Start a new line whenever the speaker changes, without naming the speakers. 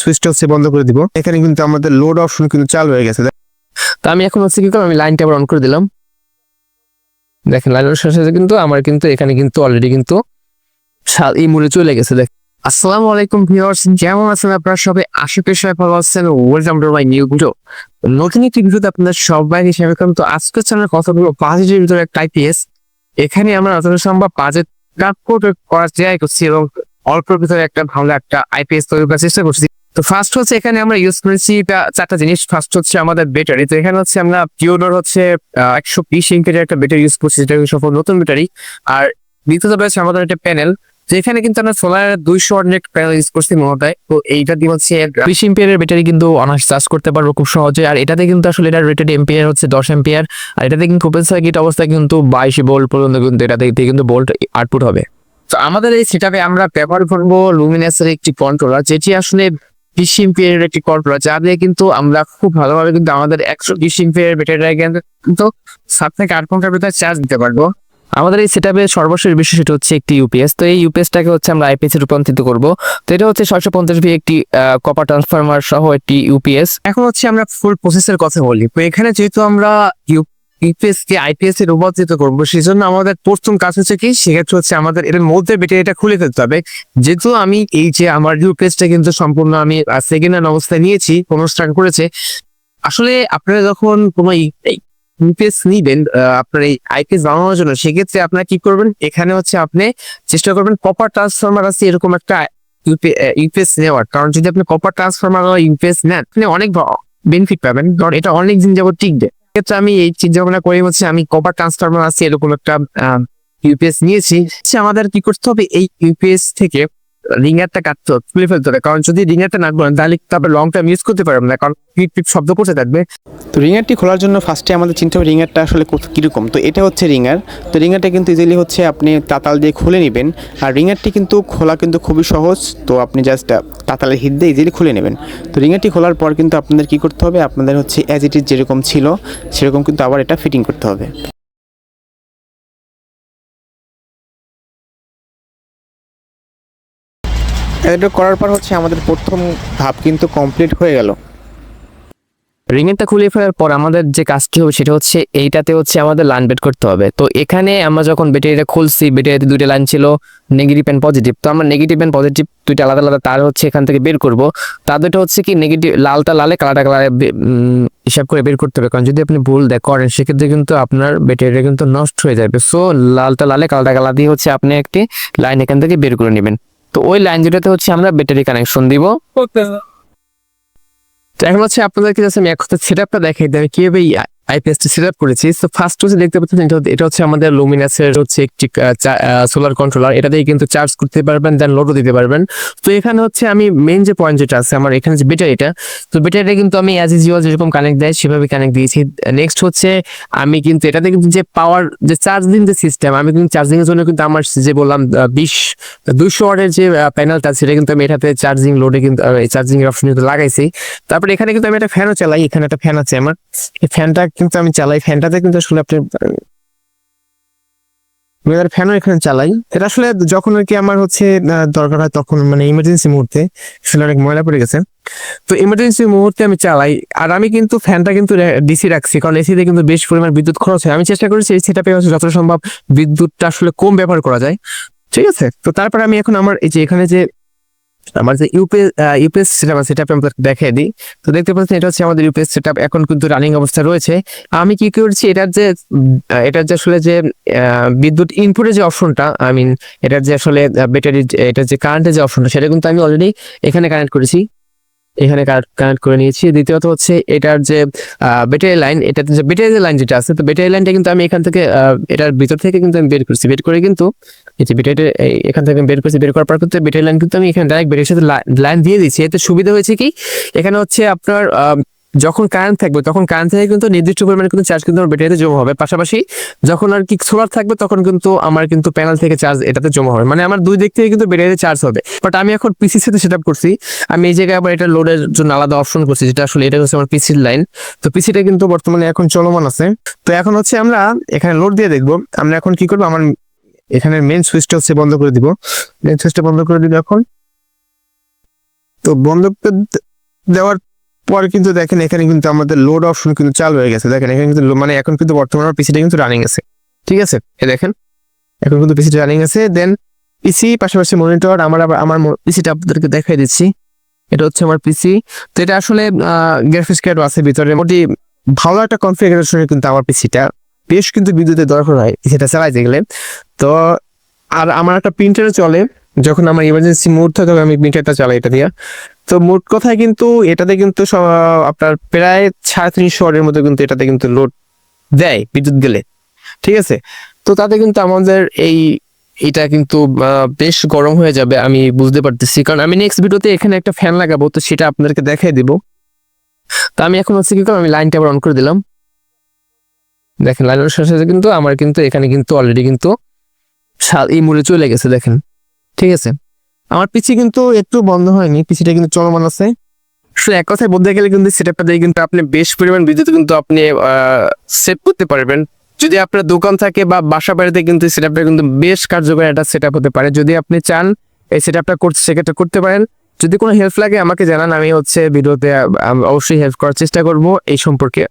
সুইচটা হচ্ছে বন্ধ করে দিব। এখানে কিন্তু আমাদের লোড অপশন কিন্তু চালু হয়ে গেছে।
তো আমি এখন হচ্ছে কি করলাম, আমি লাইনটা আবার অন করে দিলাম। দেখেন লাইনের সাথে সাথে কিন্তু আমার কিন্তু এখানে কিন্তু অলরেডি কিন্তু এই মুড়ে চলে গেছে। দেখ আসসালামু আলাইকুম ভিউয়ার্স কেমন আছেন আপনারা সবাই? সবাই ভালো আছেন। Welcome to my new video নতুন একটি ভিডিওতে আপনাদের সবাই হিসেবে করুন তো আজকের চ্যানেল কথা বলব বাজেটের ভিতরে একটা আইপিএস এখানে আমরা যতটা সম্ভব বাজেট কাট করার ট্রাই করছি এবং অল্পের ভিতরে একটা ভালো একটা আইপিএস তৈরি করার চেষ্টা করছি। তো ফার্স্ট হচ্ছে এখানে আমরা ইউজ করেছি চারটা জিনিস। ফার্স্ট হচ্ছে আমাদের ব্যাটারি তো এখানে হচ্ছে আমরা পিওডর হচ্ছে একশো বিশ ইঞ্চের একটা ব্যাটারি ইউজ করছি, যেটা সফল নতুন ব্যাটারি আর দ্বিতীয়ত রয়েছে আমাদের একটা প্যানেল তো এখানে কিন্তু আমরা সোলার দুইশো অনেক প্যানেল ইউজ করছি মহতায় তো এইটা দিয়ে হচ্ছে বিশ এম্পিয়ারের ব্যাটারি কিন্তু অনার্স চার্জ করতে পারব খুব সহজে। আর এটাতে কিন্তু আসলে এটা রেটেড এম্পিয়ার হচ্ছে দশ এম্পিয়ার আর এটাতে কিন্তু ওপেন সার্কিট অবস্থায় কিন্তু বাইশ ভোল্ট পর্যন্ত কিন্তু এটা দিয়ে কিন্তু ভোল্ট আউটপুট হবে। তো আমাদের এই সেটাপে আমরা ব্যবহার করব লুমিনাসের একটি কন্ট্রোলার যেটি আসলে বিশ এম্পিয়ারের একটি কিন্তু আমরা খুব ভালোভাবে কিন্তু আমাদের একশো কিন্তু সাত থেকে আট ভিতরে চার্জ দিতে পারব। আমাদের এই সেটআপের সর্বশেষ বিষয় সেটা হচ্ছে একটি ইউপিএস তো এই ইউপিএসটাকে হচ্ছে আমরা আইপিএস রূপান্তরিত করব। তো এটা হচ্ছে ছয়শো পঞ্চাশ ভি একটি কপার ট্রান্সফরমার সহ একটি ইউপিএস এখন হচ্ছে আমরা ফুল প্রসেসের কথা বলি। তো এখানে যেহেতু আমরা ইউপিএস কে আইপিএস এ রূপান্তরিত করব। সেই জন্য আমাদের প্রথম কাজ হচ্ছে কি, সেক্ষেত্রে হচ্ছে আমাদের এর মধ্যে ব্যাটারিটা খুলে ফেলতে হবে। যেহেতু আমি এই যে আমার ইউপিএসটা কিন্তু সম্পূর্ণ আমি সেকেন্ড হ্যান্ড অবস্থায় নিয়েছি, অনুষ্ঠান করেছে। আসলে আপনারা যখন কোনো ইউপিএস নিবেন আপনার এই আইপিএস বানানোর জন্য, সেক্ষেত্রে আপনারা কি করবেন? এখানে হচ্ছে আপনি চেষ্টা করবেন কপার ট্রান্সফরমার আছে এরকম একটা ইউপিএস নেওয়ার। কারণ যদি আপনি কপার ট্রান্সফরমার ইউপিএস নেন, আপনি অনেক বেনিফিট পাবেন। কারণ এটা অনেক দিন যাবত টিকবে। ক্ষেত্রে আমি এই চিন্তা ভাবনা করি হচ্ছে আমি কভার ট্রান্সফর্মার আছে এরকম একটা ইউপিএস নিয়েছি। আমাদের কি করতে হবে? এই ইউপিএস থেকে রিঙ্গারটা কাটতে তুলে ফেলতে হবে। কারণ যদি রিঙ্গারটা না করেন তাহলে তারপর লং টাইম ইউজ করতে পারবেন না। কারণ পিপ পিপ শব্দ করতে থাকবে?
তো রিঙারটি খোলার জন্য ফার্স্টে আমাদের চিন্তা হবে রিঙারটা আসলে কীরকম। তো এটা হচ্ছে রিঙার তো রিঙারটা কিন্তু ইজিলি হচ্ছে আপনি তাতাল দিয়ে খুলে নেবেন। আর রিঙারটি কিন্তু খোলা কিন্তু খুবই সহজ। তো আপনি জাস্ট তাতালের হিট দিয়ে ইজিলি খুলে নেবেন। তো রিঙারটি খোলার পর কিন্তু আপনাদের কি করতে হবে? আপনাদের হচ্ছে অ্যাজ ইট ইজ যেরকম ছিল, সেরকম কিন্তু আবার এটা ফিটিং করতে হবে। এটা করার পর হচ্ছে আমাদের প্রথম ধাপ কিন্তু কমপ্লিট হয়ে গেল।
রিংয়েরটা খুলে ফেলার পর আমাদের যে কাজটি হবে সেটা হচ্ছে এইটাতে হচ্ছে আমাদের লাইন বেড করতে হবে। তো এখানে আমরা যখন ব্যাটারিটা খুলছি, ব্যাটারিতে দুইটা লাইন ছিল নেগেটিভ অ্যান্ড পজিটিভ তো আমরা নেগেটিভ অ্যান্ড পজিটিভ দুইটা আলাদা আলাদা তার হচ্ছে এখান থেকে বের করব। তাদেরটা হচ্ছে কি নেগেটিভ লালটা লালে, কালারটা কালারে হিসাব করে বের করতে হবে। কারণ যদি আপনি ভুল দেখ করেন, সেক্ষেত্রে কিন্তু আপনার ব্যাটারিটা কিন্তু নষ্ট হয়ে যাবে। সো লালটা লালে, কালারটা কালার দিয়ে হচ্ছে আপনি একটি লাইন এখান থেকে বের করে নেবেন। তো ওই লাইন যেটাতে হচ্ছে আমরা ব্যাটারি কানেকশন দিব। তো এখন হচ্ছে আপনাদেরকে আমি এক কথা সেট আপটা দেখাই দেবে কীভাবে আইপিএসটি সেট আপ করেছি। তো ফার্স্ট হচ্ছে দেখতে পাচ্ছেন, এটা এটা হচ্ছে আমাদের লুমিনাসের হচ্ছে একটি সোলার কন্ট্রোলার এটা দিয়ে কিন্তু চার্জ করতে পারবেন দেন লোডও দিতে পারবেন। তো এখানে হচ্ছে আমি মেন যে পয়েন্ট যেটা আছে, আমার এখানে যে ব্যাটারিটা তো ব্যাটারিটা কিন্তু আমি অ্যাজ ইউজুয়াল যেরকম কানেক্ট দেয়, সেভাবে কানেক্ট দিয়েছি। নেক্সট হচ্ছে, আমি কিন্তু, এটাতে কিন্তু যে পাওয়ার যে চার্জিং যে সিস্টেম আমি কিন্তু চার্জিং এর জন্য কিন্তু আমার যে বললাম বিশ, দুইশো ওয়াটের যে প্যানেলটা সেটা কিন্তু আমি এটাতে চার্জিং লোডে কিন্তু চার্জিং এর অপশন কিন্তু লাগাইছি। তারপরে এখানে কিন্তু আমি একটা ফ্যানও চালাই, এখানে একটা ফ্যান আছে আমার। এই ফ্যানটা কিন্তু আমি চালাই। ফ্যানটাতে কিন্তু আসলে আপনি ফ্যানও এখানে চালাই। এটা আসলে যখন আর কি আমার হচ্ছে দরকার হয় তখন মানে ইমার্জেন্সি মুহূর্তে আসলে অনেক ময়লা পড়ে গেছে। তো ইমার্জেন্সি মুহূর্তে আমি চালাই। আর আমি কিন্তু ফ্যানটা কিন্তু ডিসি রাখছি। কারণ এসিতে কিন্তু বেশ পরিমাণ বিদ্যুৎ খরচ হয়। আমি চেষ্টা করেছি এই সেটাপে যত সম্ভব বিদ্যুৎটা আসলে কম ব্যবহার করা যায়। ঠিক আছে? তো তারপর আমি এখন আমার এই যে এখানে যে আমার যে ইউপিএস ইউপিএস সেটআপ আছে সেটা আমি দেখিয়ে দিই। তো দেখতে পাচ্ছেন, এটা হচ্ছে আমাদের ইউপিএস সেটআপ এখন কিন্তু রানিং অবস্থা রয়েছে। আমি কি করছি, এটার যে এটার যে আসলে যে বিদ্যুৎ ইনপুটের যে অপশনটা আই মিন এটার যে আসলে ব্যাটারি এটার যে কারেন্টের যে অপশনটা, সেটা কিন্তু আমি অলরেডি এখানে কানেক্ট করেছি। এখানে কানেক্ট করে নিয়েছি। দ্বিতীয়ত হচ্ছে এটার যে ব্যাটারি লাইন এটাতে যে ব্যাটারি লাইন যেটা আছে, তো ব্যাটারি লাইনটা কিন্তু আমি এখান থেকে এটার ভিতর থেকে কিন্তু আমি বের করছি। বের করে কিন্তু এই যে ব্যাটারি এখান থেকে বের করছি। বের করার পর কিন্তু ব্যাটারি লাইন কিন্তু আমি এখানে ডাইরেক্ট ব্যাটারির সাথে লাইন দিয়ে দিচ্ছি। এতে সুবিধা হয়েছে কি? এখানে হচ্ছে আপনার যখন কারেন্ট থাকবে, তখন কারেন্ট থেকে কিন্তু নির্দিষ্ট পরিমাণে কিন্তু চার্জ কিন্তু আমার ব্যাটারিতে জমা হবে। পাশাপাশি যখন আর কি সোলার থাকবে, তখন কিন্তু আমার কিন্তু প্যানেল থেকে চার্জ এটাতে জমা হবে। মানে আমার দুই দিক থেকে কিন্তু ব্যাটারিতে চার্জ হবে। বাট আমি এখন পিসির সাথে সেট করছি। আমি এই জায়গায় আবার এটা লোডের জন্য আলাদা অপশন করছি, যেটা আসলে এটা হচ্ছে আমার পিসির লাইন তো পিসিটা কিন্তু বর্তমানে এখন চলমান আছে। তো এখন হচ্ছে আমরা এখানে লোড দিয়ে দেখব। আমরা এখন কি করব? আমার এখানে মেন সুইচটা হচ্ছে বন্ধ করে দিব। মেন সুইচটা বন্ধ করে দিব এখন তো বন্ধ দেওয়ার পর কিন্তু দেখেন এখানে কিন্তু আমাদের লোড অপশন কিন্তু চালু হয়ে গেছে। দেখেন এখানে কিন্তু মানে এখন কিন্তু বর্তমানে আমার পিসিটা কিন্তু রানিং আছে। ঠিক আছে? এ দেখেন, এখন কিন্তু পিসিটা রানিং আছে। দেন পিসি পাশাপাশি মনিটর আমার আবার, আমার পিসিটা আপনাদেরকে দেখাই দিচ্ছি। এটা হচ্ছে আমার পিসি তো এটা আসলে গ্রাফিক্স কার্ড আছে ভিতরে। মোটামুটি ভালো একটা কনফিগারেশনের কিন্তু আমার পিসিটা বেশ কিন্তু বিদ্যুতের দরকার হয় সেটা চালাইতে গেলে। তো, আর আমার একটা প্রিন্টারে চলে। যখন আমার ইমার্জেন্সি মুড থাকে, তখন আমি মিটারটা চালাই এটা দিয়ে। তো মোট কথায় কিন্তু এটাতে কিন্তু আপনার প্রায় সাড়ে তিনশো ওয়াটের মতো কিন্তু এটাতে কিন্তু লোড দেয় বিদ্যুৎ গেলে। ঠিক আছে? তো তাতে কিন্তু আমাদের এই, এটা কিন্তু বেশ গরম হয়ে যাবে, আমি বুঝতে পারতেছি। কারণ আমি নেক্সট ভিডিওতে এখানে একটা ফ্যান লাগাবো, তো সেটা আপনাদেরকে দেখাই দিব। তো আমি এখন হচ্ছে কি করলাম, আমি লাইনটা আবার অন করে দিলাম। দেখেন লাইনের সাথে সাথে কিন্তু, আমার কিন্তু এখানে কিন্তু অলরেডি কিন্তু এই মুড়ে চলে গেছে, দেখেন। ঠিক আছে। আমার পিসি কিন্তু একটু বন্ধ হয়নি পিসিটা কিন্তু চলমান আছে। সো এক কথায় বলতে গেলে কিন্তু সেটআপটা দিয়ে কিন্তু আপনি বেশ পরিমাণ বিদ্যুৎ কিন্তু আপনি সেভ করতে পারবেন। যদি আপনার দোকান থাকে বা বাসা বাড়িতে কিন্তু সেটআপটা কিন্তু বেশ কার্যকর একটা সেটআপ হতে পারে। যদি আপনি চান এই সেটআপটা করতে, সেক্ষেত্রে করতে পারেন। যদি কোনো হেল্প লাগে আমাকে জানান, আমি হচ্ছে ভিডিওতে অবশ্যই হেল্প করার চেষ্টা করব এই সম্পর্কে।